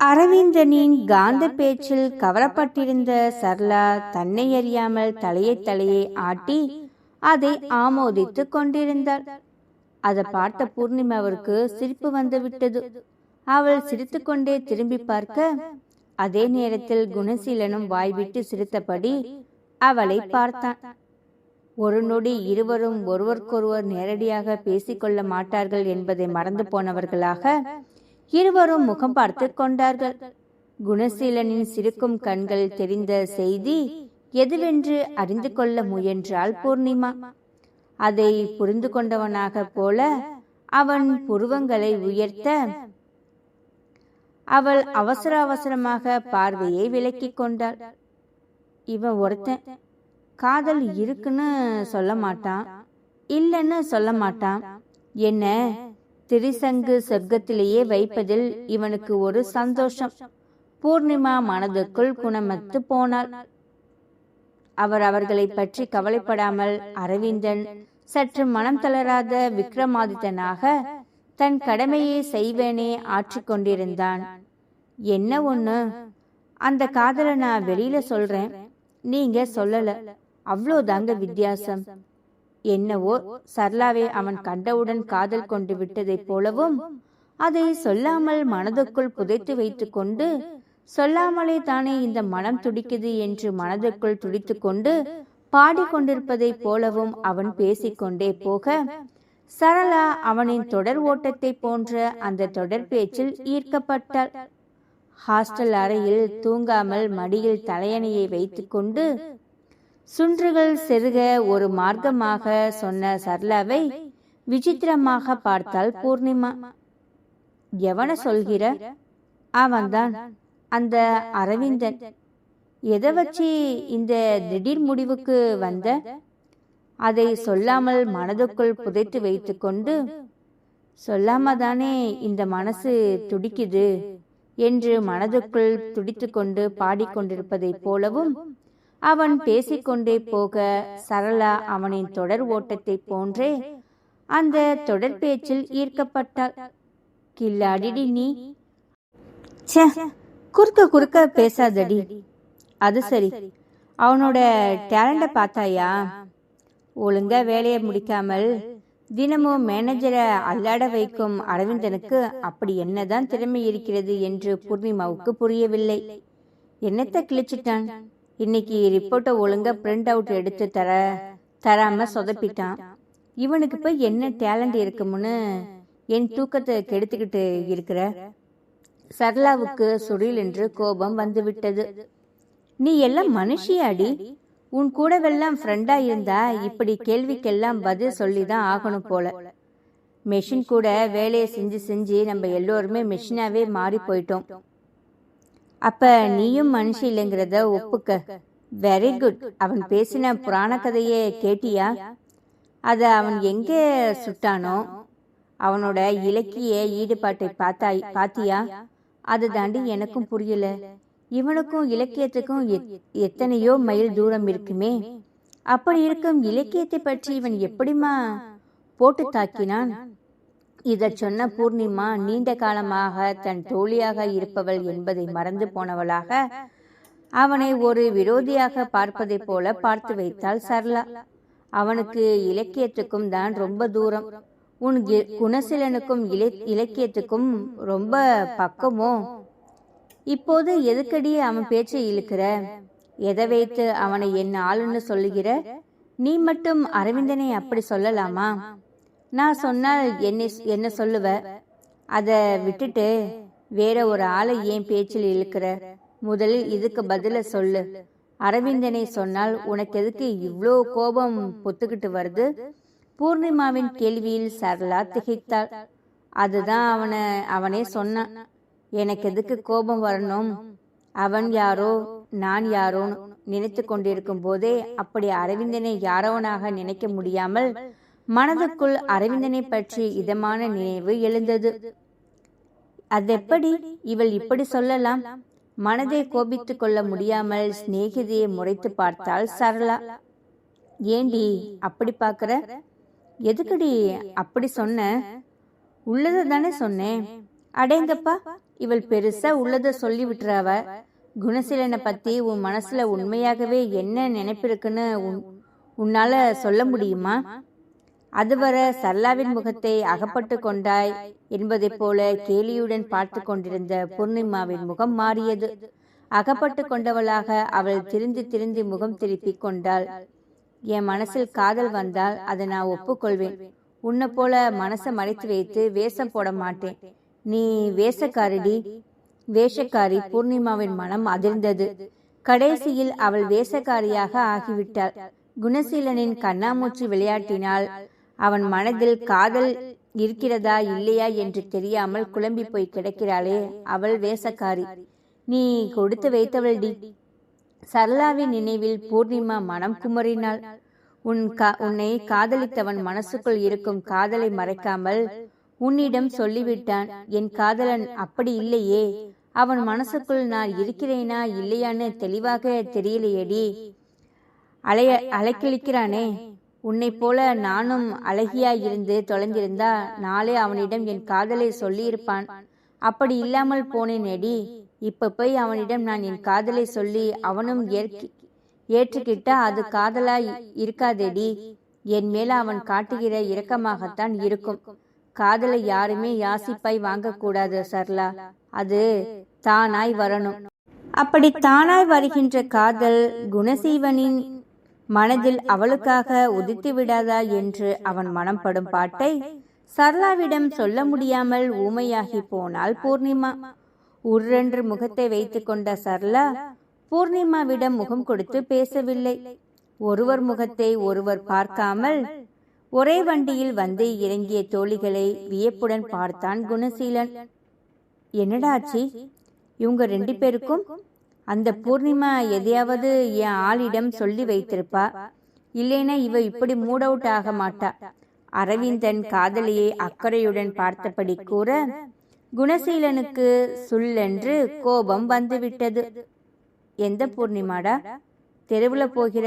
அரவிந்தனின் காந்த பேச்சில் கவரப்பட்டிருந்த சர்லா தன்னை அறியாமல் தலையை தலையை ஆட்டி அதை ஆமோதித்துக் கொண்டிருந்தாள். அதை பார்த்த பூர்ணிமாவிற்கு சிரிப்பு வந்துவிட்டது அவள் சிரித்துக்கொண்டே திரும்பி பார்க்க அதே நேரத்தில் குணசீலனும் வாய்விட்டு சிரித்தபடி அவளை பார்த்தான். ஒரு நொடி இருவரும் ஒருவருக்கொருவர் நேரடியாக பேசிக்கொள்ள மாட்டார்கள் என்பதை மறந்து போனவர்களாக இருவரும் முகம் பார்த்து கொண்டார்கள். குணசீலனின் சிரிக்கும் கண்கள் தெரிந்த செய்தி எதுவென்று அறிந்து கொள்ள முயன்றாள் பூர்ணிமா. அதை புரிந்து கொண்டவனாக போல அவன் புருவங்களை உயர்த்த அவள் அவசர அவசரமாக பார்வையை விலக்கிக் கொண்டாள். இவன் ஒருத்தன். காதல் இருக்குன்னு சொல்ல மாட்டான். இல்லைன்னு சொல்ல மாட்டான். என்ன? திரிசங்கு சொர்க்கத்திலேயே வைப்பதில் இவனுக்கு ஒரு சந்தோஷம். பூர்ணிமா மனதுக்குள் குணமத்து போனாள். அவர் அவர்களை பற்றி கவலைப்படாமல் அரவிந்தன் சற்று மனம் தளராத விக்ரமாதித்தனாக தன் கடமையை செய்வேனே ஆற்றிக் கொண்டிருந்தான். என்ன ஒண்ணு? அந்த காதலை நான் வெளியில சொல்றேன். நீங்க சொல்லல. அவ்வளோதாங்க வித்தியாசம். என்னவோ சர்லாவை அவன் கண்டவுடன் காதல் கொண்டு விட்டதைப் போலவும் அதை சொல்லாமல் மனதுக்குள் புதைத்து வைத்துக்கொண்டு சொல்லாமலே தானே இந்த மனம் துடிக்குது என்று மனதுக்குள் துடித்துக்கொண்டு பாடிக்கொண்டிருப்பதைப் போலவும் அவன் பேசிக்கொண்டே போக சரளா அவனின் தொடர் ஓட்டத்தை போன்ற அந்த தொடர் பேச்சில் ஈர்க்கப்பட்டாள். ஹாஸ்டல் அறையில் தூங்காமல் மடியில் தலையணையை வைத்துக்கொண்டு சுன்றுகள் செருக ஒரு மார்க்கமாக சொன்ன சர்லாவை விசித்திரமாக பார்த்தாள் பூர்ணிமா. எவன சொல்கிற? அவன்தான் அந்த அரவிந்தன். எதை வச்சு இந்த திடீர் முடிவுக்கு வந்த? அதை சொல்லாமல் மனதுக்குள் புதைத்து வைத்துக்கொண்டு சொல்லாம தானே இந்த மனசு துடிக்குது? என்று மனதுக்குள் துடித்துக்கொண்டு பாடிக்கொண்டிருப்பதைப் போலவும் அவன் பேசிக்கொண்டே போக சரளா அவனின் தொடர் ஓட்டத்தைப் போன்றே அந்த தொடர் பேச்சில் ஈர்க்கப்பட்டாள். கில்லாடிடி நீ. குறுக்க குறுக்க பேசாதடி. அது சரி. அவனோட டேலண்ட பார்த்தாயா? ஒழுங்கா வேலையை முடிக்காமல் தினமும் மேனேஜரை அல்லாட வைக்கும் அரவிந்தனுக்கு அப்படி என்னதான் திறமை இருக்கிறது என்று பூர்ணிமாவுக்கு புரியவில்லை. என்னத்தை கிழிச்சிட்டான்? இன்னைக்கு ரிப்போர்ட்டை ஒழுங்கா பிரிண்ட் அவுட் எடுத்து தர தராம சொதப்பிட்டான். இவனுக்கு போய் என்ன டேலண்ட் இருக்கும்னு என் தூக்கத்தை கெடுத்துக்கிட்டு இருக்கிற சரளாவுக்கு சுடில் என்று கோபம் வந்துவிட்டது நீ எல்லாம் மனுஷியாடி. உன் கூடவெல்லாம் ஃப்ரெண்டா இருந்தா இப்படி கேள்விக்கெல்லாம் பதில் சொல்லி தான் ஆகணும் போல. மெஷின் கூட வேலையை செஞ்சு செஞ்சு நம்ம எல்லோருமே மெஷினாவே மாறி போயிட்டோம். அப்ப நீயும் மனுஷி இல்லைங்கிறத ஒப்புக்க. வெரி குட் அவன் பேசின புராண கதையை கேட்டியா? அத அவன் எங்கே சுட்டானோ அவனோட இலக்கிய ஈடுபாட்டை பார்த்தா பாத்தியா அது தாண்டி எனக்கும் புரியல. இவனுக்கும் இலக்கியத்துக்கும் எத்- எத்தனையோ மைல் தூரம் இருக்குமே. அப்படி இருக்கும் இலக்கியத்தை பற்றி இவன் எப்படிமா போட்டு தாக்கினான்? இதை சொன்ன பூர்ணிமா நீண்ட காலமாக தன் தோழியாக இருப்பவள் என்பதை மறந்து போனவளாக அவனை ஒரு விரோதியாக பார்ப்பதைப் போல பார்த்து வைத்தாள் சரளா. அவனுக்கு இலக்கியத்துக்கும் தான் ரொம்ப தூரம். உன் கி- குணசீலனுக்கும் இலை இலக்கியத்துக்கும் ரொம்ப பக்கமோ? இப்போது எதுக்கடி அவன் பேச்சை இழுக்கிற? எதை வைத்து அவனை என் ஆளுன்னு சொல்லுகிற? நீ மட்டும் அரவிந்தனை அப்படி சொல்லலாமா? நான் சொன்னால் என்ன என்ன சொல்லுவ. அதை விட்டுட்டு வேற ஒரு ஆளை ஏன் பேச்சில் இழுக்கிற. முதலில் இதுக்கு பதில சொல்லு. அரவிந்தனை சொன்னால் உனக்கு எதுக்கு இவ்வளோ கோபம் பொத்துக்கிட்டு வருது? பூர்ணிமாவின் கேள்வியில் சரளா திகைத்தாள். அதுதான் அவனை அவனே சொன்னான். எனக்கு எதுக்கு கோபம் வரணும்? அவன் யாரோ நான் யாரோன்னு நினைத்து கொண்டிருக்கும் போதே அப்படி அரவிந்தனை யாரோவனாக நினைக்க முடியாமல் மனதுக்குள் அரவிந்தனை பற்றி இதமான நினைவு எழுந்தது. அதெப்படி இவள் இப்படி சொல்லலாம்? மனதை கோபித்துக் கொள்ள முடியாமல் சிநேகிதியை முறைத்து பார்த்தாள் சரளா. ஏண்டி அப்படி பார்க்கற? எதுக்குடி அப்படி சொன்ன? உள்ளதை தானே சொன்னேன். அடேங்கப்பா இவள் பெருசா உள்ளத சொல்லி விட்டுறாவ குணசீலனை பத்தி உன் மனசுல உண்மையாகவே என்ன நினைப்பிருக்குன்னு உன்னால சொல்ல முடியுமா? அதுவரை சரளாவின் முகத்தை அகப்பட்டு கொண்டாய் என்பதைப் போல கேலியுடன் பார்த்து கொண்டிருந்த பூர்ணிமாவின் முகம் மாறியது. அகப்பட்டு கொண்டவளாக அவள் திருந்தி திருந்தி முகம் திருப்பிக் கொண்டாள். என் மனசில் காதல் வந்தால் அதை நான் ஒப்புக்கொள்வேன். உன்னை போல மனசை மறைத்து வைத்து வேஷம் போட மாட்டேன். நீ வேஷக்காரடி. வேஷக்காரி பூர்ணிமாவின் மனம் அதிர்ந்தது. கடைசியில் அவள் வேஷக்காரியாக ஆகிவிட்டாள். குணசீலனின் கண்ணாமூச்சி விளையாட்டினால் அவன் மனதில் காதல் இருக்கிறதா இல்லையா என்று தெரியாமல் குழம்பி போய் கிடக்கிறாளே அவள் வேஷக்காரி. நீ கொடுத்து வைத்தவள் டி சரளாவின் நினைவில் பூர்ணிமா மனம் குமரினாள் உன் கா உன்னை காதலித்தவன் மனசுக்குள் இருக்கும் காதலை மறைக்காமல் உன்னிடம் சொல்லிவிட்டான். என் காதலன் அப்படி இல்லையே. அவன் மனசுக்குள் நான் இருக்கிறேனா இல்லையான்னு தெளிவாக தெரியலையேடி. அலைய அலைக்கழிக்கிறானே. உன்னைப் போல நானும் அழகியாய் இருந்து தொலைந்திருந்தா நாளே அவனிடம் என் காதலை சொல்லியிருப்பான். அப்படி இல்லாமல் போனேனேடி இப்ப போய் அவனிடம் நான் என் காதலை சொல்லி அவனும் ஏற்றுக்கிட்டா அது காதலா இருக்காதேடி. என் மேல அவன் காட்டுகிற இரக்கமாகத்தான் இருக்கும். காதலை யாருமே யாசிப்பாய் வாங்கக்கூடாது சர்லா. அது தானாய் வரணும். அப்படி தானாய் வருகின்ற காதல் குணசீவனின் மனதில் அவளுக்காக உதித்து விடாதா என்று அவன் மனம் படும் பாட்டை சரளாவிடம் சொல்ல முடியாமல் ஊமையாகி போனாள் பூர்ணிமா. உர்ரென்று முகத்தை வைத்துக் கொண்ட சரளா பூர்ணிமாவிடம் முகம் கொடுத்து பேசவில்லை. ஒருவர் முகத்தை ஒருவர் பார்க்காமல் ஒரே வண்டியில் வந்து இறங்கிய தோழிகளை வியப்புடன் பார்த்தான் குணசீலன். என்னடாச்சி இவங்க ரெண்டு பேருக்கும் அந்த பூர்ணிமா எதையாவது என் ஆளிடம் சொல்லி வைத்திருப்பா? இல்லைனா இவ இப்படி மூட் அவுட் ஆக மாட்டா. அரவிந்தன் காதலியை அக்கறையுடன் பார்த்தபடி கூற குணசீலனுக்கு சுல்லென்று கோபம் வந்துவிட்டது. எந்த பூர்ணிமாடா? தெருவுல போகிற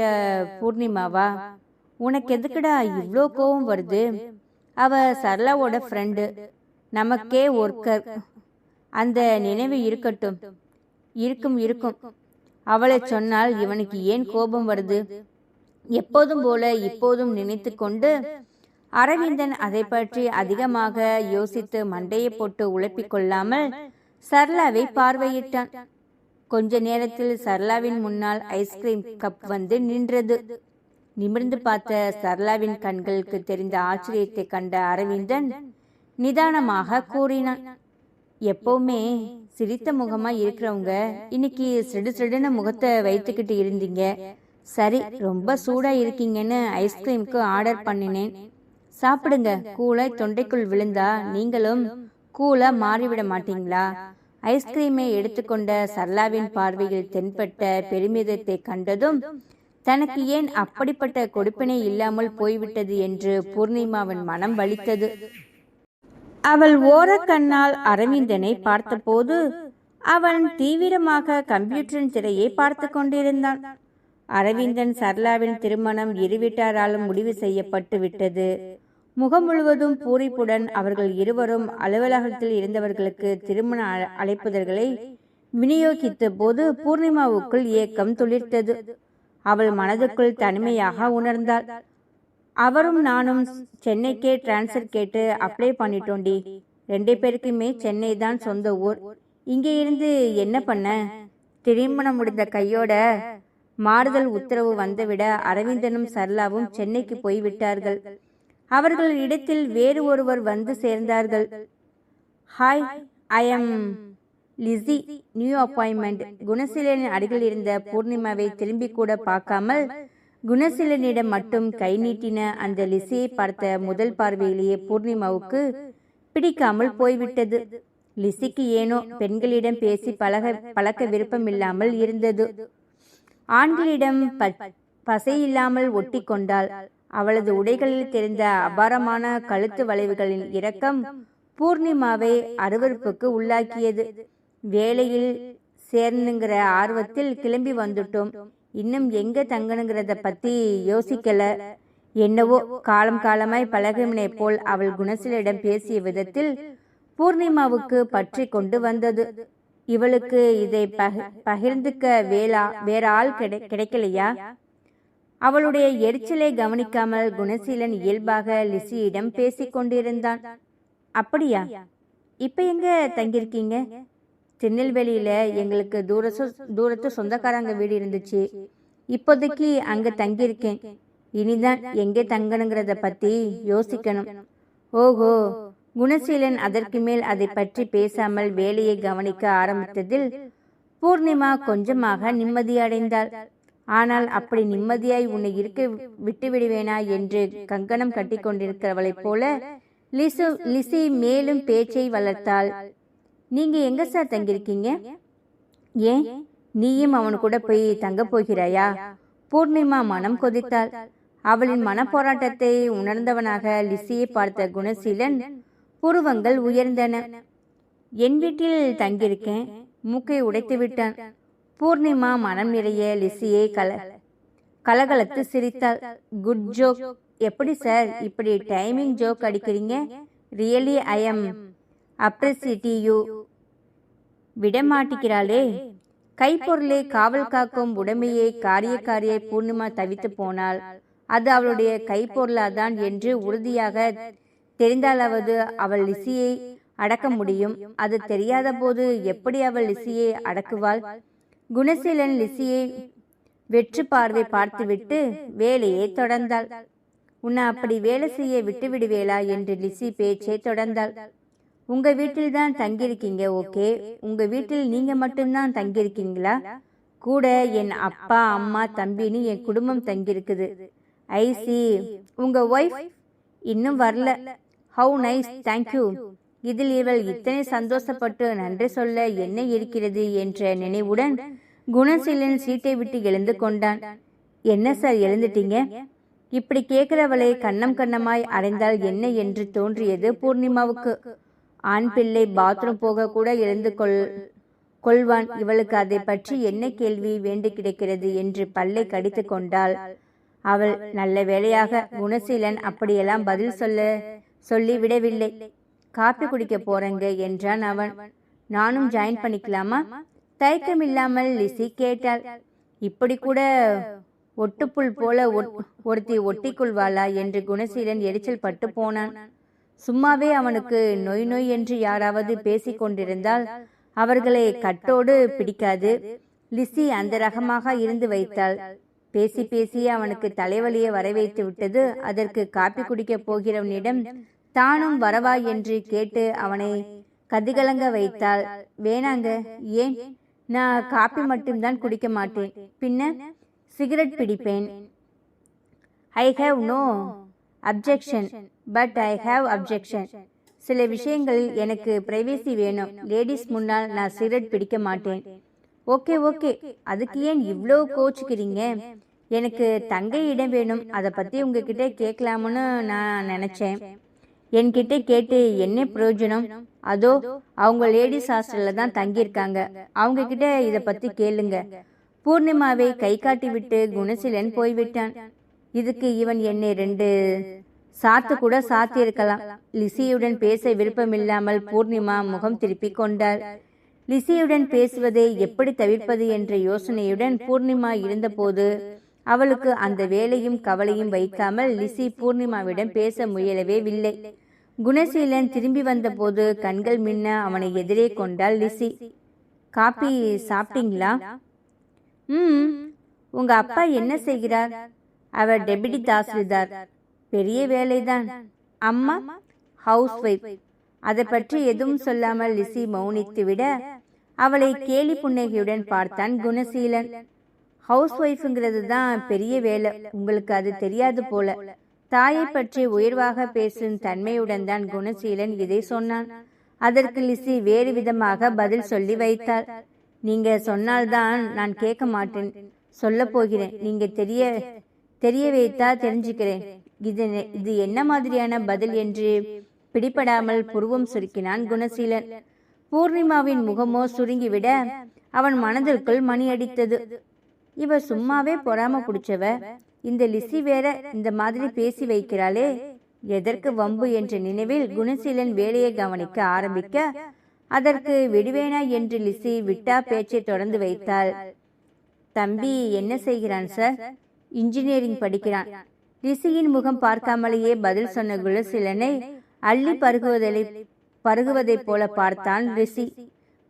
பூர்ணிமாவா? உனக்கு எதுக்குடா இவ்வளோ கோபம் வருது? அவ சரளாவோட ஃப்ரெண்டு நமக்கே ஒர்க்கர் அந்த நினைவு இருக்கட்டும். இருக்கும் இருக்கும். அவளை சொன்னால் இவனுக்கு ஏன் கோபம் வருது? எப்போதும் போல இப்போதும் நினைத்து கொண்டு அரவிந்தன் அதை பற்றி அதிகமாக யோசித்து மண்டையை போட்டு உழப்பிக் கொள்ளாமல் சர்லாவை பார்வையிட்டான். கொஞ்ச நேரத்தில் சர்லாவின் முன்னால் ஐஸ்கிரீம் கப் வந்து நின்றது. நிமிர்ந்து பார்த்த சர்லாவின் கண்களுக்கு தெரிந்த ஆச்சரியத்தை கண்ட அரவிந்தன் நிதானமாக கூறினான் எப்பவுமே சிரித்த முகமா இருக்கிறவங்க இன்னைக்கு சிடு சிடுன முகத்தை வைத்துக்கிட்டு இருந்தீங்க. சரி ரொம்ப சூடா இருக்கீங்கன்னு ஐஸ்கிரீம்க்கு ஆர்டர் பண்ணினேன். சாப்பிடுங்க கூலை தொண்டைக்குள் விழுந்தா நீங்களும் கூலா மாறிவிட மாட்டீங்களா? ஐஸ்கிரீமை எடுத்துக்கொண்ட சர்லாவின் பார்வையில் தென்பட்ட பெருமிதத்தை கண்டதும் தனக்கு ஏன் அப்படிப்பட்ட கொடுப்பினை இல்லாமல் போய்விட்டது என்று பூர்ணிமாவின் மனம் வலித்தது. அவள் ஓரக்கண்ணால் அரவிந்தனை பார்த்தபோது அவன் தீவிரமாக கம்ப்யூட்டரின் திரையை பார்த்து கொண்டிருந்தான். அரவிந்தன் சர்லாவின் திருமணம் இருவிட்டாராலும் முடிவு செய்யப்பட்டு விட்டது. முகம் முழுவதும் பூரிப்புடன் அவர்கள் இருவரும் அலுவலகத்தில் இருந்தவர்களுக்கு திருமண அழ- அழைப்புதல்களை விநியோகித்த போது பூர்ணிமாவுக்குள் ஏக்கம் துளிர்த்தது. அவள் மனதுக்குள் தனிமையாக உணர்ந்தாள். அவரும் நானும் சென்னைக்கே டிரான்ஸ்ஃபர் கேட்டு அப்ளை பண்ணிட்டோண்டி. ரெண்டு பேருக்குமே சென்னை தான் சொந்த ஊர். இங்கே இருந்து என்ன பண்ண? திருமணம் முடிந்த கையோட மாறுதல் உத்தரவு வந்துவிட அரவிந்தனும் சரளாவும் சென்னைக்கு போய்விட்டார்கள் அவர்கள் இடத்தில் வேறு ஒருவர் வந்து சேர்ந்தார்கள். Hi I'm Lizzy new appointment குணசீலனின் அருகில் இருந்த பூர்ணிமாவை திரும்பி கூட பார்க்காமல் குணசீலனிடம் மட்டும் கை நீட்டின அந்த லிசியை பார்த்த முதல் பார்வையிலேயே பூர்ணிமாவுக்கு பிடிக்காமல் போய்விட்டது. லிசிக்கு ஏனோ பெண்களிடம் பேசி பழக பழக்க விருப்பமில்லாமல் இருந்தது. ஆண்களிடம் ப- பசையில்லாமல் ஒட்டி கொண்டாள் அவளது உடைகளில் தெரிந்த அபாரமான கழுத்து வளைவுகளின் இரக்கம் பூர்ணிமாவை அருவருப்புக்கு உள்ளாக்கியது. வேலையில் சேர்னுங்கிற ஆர்வத்தில் கிளம்பி வந்துட்டோம். இன்னும் எங்க தங்கணுங்கிறத பத்தி யோசிக்கல. என்னவோ காலம் காலமாய் பழகுமனை போல் அவள் குணசீலிடம் பேசிய விதத்தில் பூர்ணிமாவுக்கு பற்றி கொண்டு வந்தது. இவளுக்கு இதை பகிர்ந்துக்க வேளா வேற ஆள் கிடை கிடைக்கலையா? அவளுடைய எரிச்சலை கவனிக்காமல் குணசீலன் இயல்பாக லிசியிடம் பேசிக் கொண்டிருந்தான். அப்படியா? இப்ப எங்க தங்கியிருக்கீங்க? திருநெல்வேலியில எங்களுக்கு தூர தூரத்து சொந்தக்காரங்க வீடு இருந்துச்சு. இப்போதைக்கு அங்க தங்கியிருக்கேன். இனிதான் எங்கே தங்கணுங்கிறத பற்றி யோசிக்கணும். ஓஹோ குணசீலன் அதற்கு மேல் அதை பற்றி பேசாமல் வேலையை கவனிக்க ஆரம்பித்ததில் பூர்ணிமா கொஞ்சமாக நிம்மதியடைந்தாள் ஆனால் அப்படி நிம்மதியாய் உன்னை இருக்க விட்டு விடுவேனா? என்று கங்கணம் கட்டி கொண்டிருக்கிறவளைப் போல லிசு லிசி மேலும் பேச்சை வளர்த்தாள். நீங்க எங்க சார் தங்கியிருக்கீங்க? ஏன்? நீயும் அவன் கூட போய் தங்க போகிறாயா? பூர்ணிமா மனம் கொதித்தாள். அவளின் மனப்போராட்டத்தை உணர்ந்தவனாக லிசியை பார்த்த குணசீலன் புருவங்கள் உயர்ந்தன. என் வீட்டில் தங்கியிருக்கேன் மூக்கை உடைத்து விட்டான். பூர்ணிமா மனம் நிறைய லிசியை கல கலகலத்து சிரித்தாள். குட் ஜோக் எப்படி சார் இப்படி டைமிங் ஜோக் அடிக்கிறீங்க? Really I'm appreciate you. விடமாட்டிக்கிறாளே. கைப்பொருளை காவல் காக்கும் உடமையை காரியக்காரியை பூர்ணிமா தவித்து போனாள். அது அவளுடைய கைப்பொருளாதான் என்று உறுதியாக தெரிந்தாலாவது அவள் லிசியை அடக்க முடியும். அது தெரியாத போது எப்படி அவள் லிசியை அடக்குவாள்? குணசீலன் லிசியை வெற்று பார்வை பார்த்துவிட்டு வேலையை தொடர்ந்தாள். உன்னை அப்படி வேலை செய்ய விட்டு விடுவேளா என்று லிசி பேச்சை தொடர்ந்தாள். உங்க வீட்டில் தான் தங்கியிருக்கீங்க ஓகே. உங்க வீட்டில் நீங்க மட்டும்தான் தங்கியிருக்கீங்களா? கூட என் அப்பா அம்மா தம்பின்னு என் குடும்பம் தங்கியிருக்குது. ஐசி உங்க ஒய்ஃப் இன்னும் வரல. ஹவு நைஸ் தேங்க்யூ இதில் இவள் இத்தனை சந்தோஷப்பட்டு நன்றி சொல்ல என்ன இருக்கிறது என்ற நினைவுடன் குணசீலன் சீட்டை விட்டு எழுந்து கொண்டான். என்ன சார் எழுந்துட்டீங்க? இப்படி கேட்கிறவளை கண்ணம் கண்ணமாய் அடைந்தால் என்ன என்று தோன்றியது பூர்ணிமாவுக்கு. ஆண் பிள்ளை பாத்ரூம் போக கூட எழுந்து கொள் கொள்வான். இவளுக்கு அதை பற்றி என்ன கேள்வி வேண்டி கிடக்கிறது என்று பல்லை கடித்து கொண்டாள். அவள் நல்ல வேளையாக குணசீலன் அப்படியெல்லாம் பதில் சொல்ல சொல்லி விடவில்லை காப்பி குடிக்க போறேங்க என்றான் அவன். நானும் ஜாயின் பண்ணிக்கலாமா? தயக்கமில்லாமல் லிசி கேட்டாள் இப்படி கூட ஒட்டுப்புல் போல ஒருத்தி ஒட்டிக்கொள்வாளா? என்று குணசீலன் எரிச்சல் பட்டு போனான். சும்மாவே அவனுக்கு நொய் நொய் என்று யாராவது பேசிக் கொண்டிருந்தால் அவர்களை கட்டோடு பிடிக்காது. லிசி அந்த ரகமாக இருந்து வைத்தாள். பேசி பேசி அவனுக்கு தலைவலியை வர வைத்து விட்டது. அதற்கு காப்பி குடிக்கப் போகிறவனிடம் தானும் வரவா? என்று கேட்டு அவனை கதிகலங்க வைத்தாள். வேணாங்க ஏன்? நான் காப்பி மட்டும்தான் குடிக்க மாட்டேன். பின்ன? சிகரெட் பிடிப்பேன். I have no. Objection. But I have objection சில விஷயங்களில் எனக்கு பிரைவேசி வேணும். லேடிஸ் முன்னால் நான் சிகரெட் பிடிக்க மாட்டேன். ஓகே ஓகே அதுக்கு ஏன் இவ்வளோ கோச்சுக்கிறீங்க? எனக்கு தங்கை இடம் வேணும். அதை பற்றி உங்ககிட்ட கேட்கலாம்னு நான் நினச்சேன். என்கிட்ட கேட்டு என்ன பிரயோஜனம்? அதோ அவங்க லேடிஸ் ஹாஸ்டல்ல தான் தங்கியிருக்காங்க. அவங்க கிட்ட இதை பற்றி கேளுங்க. பூர்ணிமாவை கை காட்டி விட்டு குணசீலன் போய்விட்டான். இதுக்கு இவன் என்னை ரெண்டு சாத்து கூட சாத்தியிருக்கலாம். லிசியுடன் பேச விருப்பமில்லாமல் பூர்ணிமா முகம் திருப்பிக் கொண்டாள் லிசியுடன் பேசுவதை எப்படி தவிர்ப்பது என்ற யோசனையுடன் பூர்ணிமா இருந்தபோது அவளுக்கு அந்த வேலையும் கவலையும் வைக்காமல் லிசி பூர்ணிமாவிடம் பேச முயலவே இல்லை குணசீலன் திரும்பி வந்தபோது கண்கள் மின்ன அவனை எதிரே கொண்டாள் லிசி. காப்பி சாப்பிட்டீங்களா? ம். உங்க அப்பா என்ன செய்கிறார்? அவர் டெபிடி தாசில்தார். பெரிய வேலைதான். அம்மா ஹவுஸ் ஒய்ஃப் அதை பற்றி எதுவும் சொல்லாமல் லிசி மௌனித்து விட அவளை கேலி புன்னகையுடன் பார்த்தான் குணசீலன். ஹவுஸ் ஒய்ஃபுங்கிறது தான் பெரிய வேலை. உங்களுக்கு அது தெரியாது போல. தாயை பற்றி உயர்வாக பேசும் தன்மையுடன் தான் குணசீலன் இதை சொன்னான். அதற்கு லிசி வேறு விதமாக பதில் சொல்லி வைத்தாள். நீங்க சொன்னால்தான் நான் கேட்க மாட்டேன். சொல்ல போகிறேன். நீங்க தெரிய தெரிய வைத்தா தெரிஞ்சுக்கிறேன். இது இது என்ன மாதிரியான பதில் என்று பிடிபடாமல் புருவம் சுருக்கினான் குணசீலன். பூர்ணிமாவின் முகமோ சுருங்கிவிட அவன் மனதிற்குள் மணி அடித்தது. இவ சும்மாவே பொறாம பிடிச்சவ இந்த லிசி வேற இந்த மாதிரி பேசி வைக்கிறாளே எதற்கு வம்பு என்ற நினைவில் குணசீலன் வேலையை கவனிக்க ஆரம்பிக்க அதற்கு விடுவேனா என்று லிசி விட்டா பேச்சை தொடர்ந்து வைத்தாள். தம்பி என்ன செய்கிறான் சார்? இன்ஜினியரிங் படிக்கிறான். லிசியின் முகம் பார்க்காமலேயே பதில் சொன்ன குணசீலனை அள்ளி பருகுவதை பருகுவதைப் போல பார்த்தான் ரிஷி.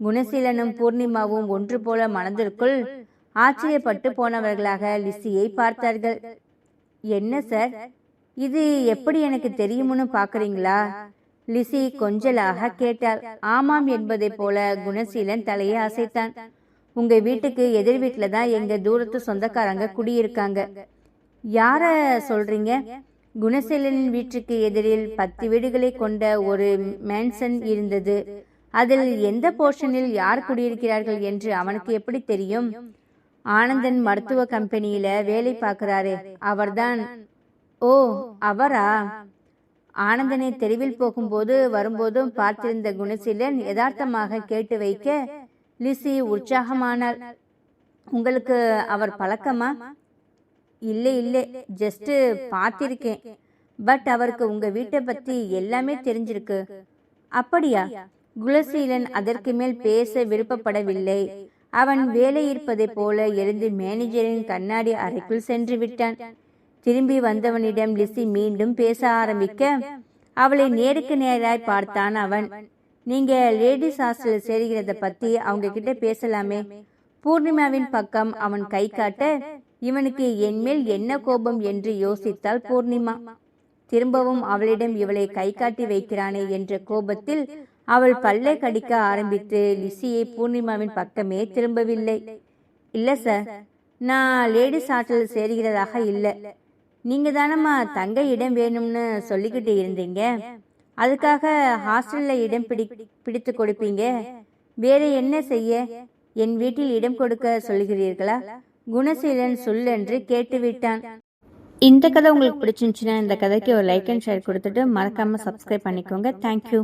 குணசீலனும் பூர்ணிமாவும் ஒன்று போல மனதிற்குள் ஆச்சரியப்பட்டு போனவர்களாக லிசியை பார்த்தார்கள். என்ன சார்? இது எப்படி எனக்கு தெரியும்னு பாக்குறீங்களா லிசி கொஞ்சலாக கேட்டாள். ஆமாம் என்பதைப் போல குணசீலன் தலையை அசைத்தான். உங்க வீட்டுக்கு எதிர் வீட்டுல தான் எங்க தூரத்து சொந்தக்காரங்க குடியிருக்காங்க. யார சொல்றீங்க? குணசீலனின் வீட்டுக்கு எதிரில் பத்து வீடுகளை கொண்ட ஒரு மேன்சன் இருந்தது. அதில் எந்த போர்ஷனில் யார் குடியிருக்கிறார்கள் என்று அவனுக்கு எப்படி தெரியும்? ஆனந்தன் மருத்துவ கம்பெனியில வேலை பார்க்கிறாரு அவர்தான். ஓ அவரா? ஆனந்தனை தெருவில் போகும்போது வரும்போதும் பார்த்திருந்த குணசீலன் யதார்த்தமாக கேட்டு வைக்க லிசி உற்சாகமானார். உங்களுக்கு அவர் பழக்கமா? இல்லை இல்லை ஜஸ்ட் பார்த்திருக்கேன். பட் அவருக்கு உங்க வீட்டை பத்தி எல்லாமே தெரிஞ்சிருக்கு. அப்படியா? குலசீலன் அதற்கு மேல் பேச விருப்பப்படவில்லை. அவன் வேலை இருப்பதைப் போல எழுந்து மேனேஜரின் கண்ணாடி அறைக்குள் சென்று விட்டான். திரும்பி வந்தவனிடம் லிசி மீண்டும் பேச ஆரம்பிக்க அவளை நேருக்கு நேராய் பார்த்தான் அவன். நீங்க லேடிஸ் ஹாஸ்டல் சேர்கிறத பத்தி அவங்க கிட்ட பேசலாமே. பூர்ணிமாவின் பக்கம் அவன் கை காட்ட இவனுக்கு என்மேல் என்ன கோபம் என்று யோசித்தாள் பூர்ணிமா. திரும்பவும் அவளிடம் இவளை கை காட்டி வைக்கிறானே என்ற கோபத்தில் அவள் பல்லை கடிக்க ஆரம்பித்து லிசியை பூர்ணிமாவின் பக்கமே திரும்பவில்லை. இல்ல சார் நான் லேடிஸ் ஹாஸ்டல் சேர்கிறதாக இல்லை. நீங்க தானம்மா தங்க இடம் வேணும்னு சொல்லிக்கிட்டு இருந்தீங்க. அதுக்காக ஹாஸ்டல்ல இடம் பிடி பிடித்து கொடுப்பீங்க. வேற என்ன செய்ய? என் வீட்டில் இடம் கொடுக்க சொல்கிறீர்களா குணசீலன் சொல் என்று கேட்டுவிட்டான். இந்த கதை உங்களுக்கு பிடிச்சிருந்துச்சுன்னா இந்த கதைக்கு ஒரு லைக் அண்ட் ஷேர் கொடுத்துட்டு மறக்காம சப்ஸ்கிரைப் பண்ணிக்கோங்க. தேங்க்யூ